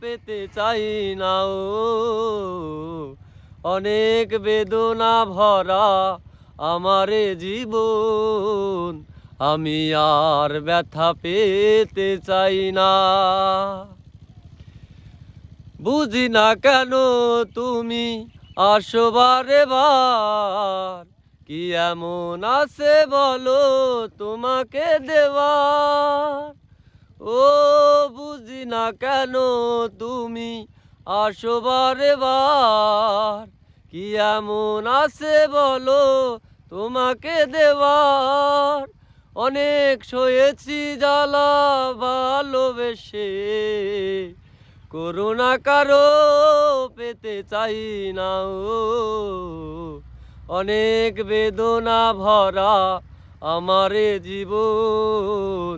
পেতে চাই না ও। অনেক বেদনা ভরা আমারে জীবন, আমি আর ব্যথা পেতে চাই না। বুঝি না কেন তুমি আসো বারে বার, কি এমন আছে বলো তোমাকে দেওয়ার? ও বুঝি না কেন তুমি? আসো বারে বার। কি এমন আছে বলো তোমাকে দেওয়ার? অনেক সয়েছি জ্বালা ভালোবেসে। করোনা কারও পেতে চাই না ও। অনেক বেদনা ভরা আমারে জীবন।